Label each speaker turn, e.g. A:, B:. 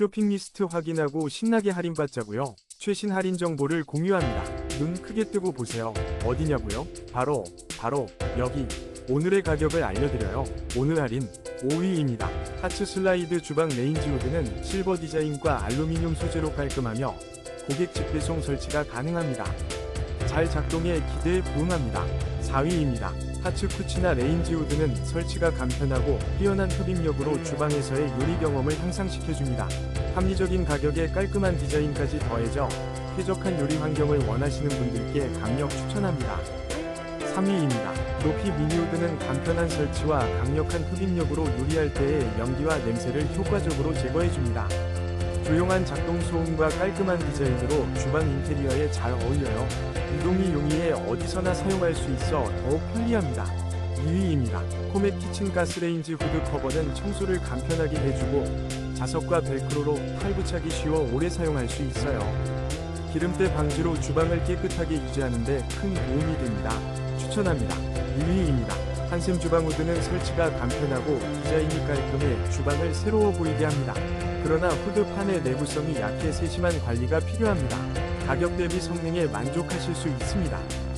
A: 쇼핑 리스트 확인하고 신나게 할인받자고요. 최신 할인 정보를 공유합니다. 눈 크게 뜨고 보세요. 어디냐고요? 바로 바로 여기 오늘의 가격을 알려드려요. 오늘 할인 5위입니다. 하츠 슬라이드 주방 레인지 후드는 실버 디자인과 알루미늄 소재로 깔끔하며 고객 직배송 설치가 가능합니다. 잘 작동해 기대에 부응합니다. 4위입니다. 하츠 쿠치나 레인지 후드는 설치가 간편하고 뛰어난 흡입력으로 주방에서의 요리 경험을 향상시켜줍니다. 합리적인 가격에 깔끔한 디자인까지 더해져 쾌적한 요리 환경을 원하시는 분들께 강력 추천합니다. 3위입니다. 높이 미니우드는 간편한 설치와 강력한 흡입력으로 요리할 때의 연기와 냄새를 효과적으로 제거해줍니다. 조용한 작동 소음과 깔끔한 디자인으로 주방 인테리어에 잘 어울려요. 이동이 용이해 어디서나 사용할 수 있어 더욱 편리합니다. 2위입니다. 코메 키친 가스레인지 후드 커버는 청소를 간편하게 해주고 자석과 벨크로로 탈부착이 쉬워 오래 사용할 수 있어요. 기름때 방지로 주방을 깨끗하게 유지하는데 큰 도움이 됩니다. 추천합니다. 1위입니다. 한샘 주방 후드는 설치가 간편하고 디자인이 깔끔해 주방을 새로워 보이게 합니다. 그러나 후드판의 내구성이 약해 세심한 관리가 필요합니다. 가격 대비 성능에 만족하실 수 있습니다.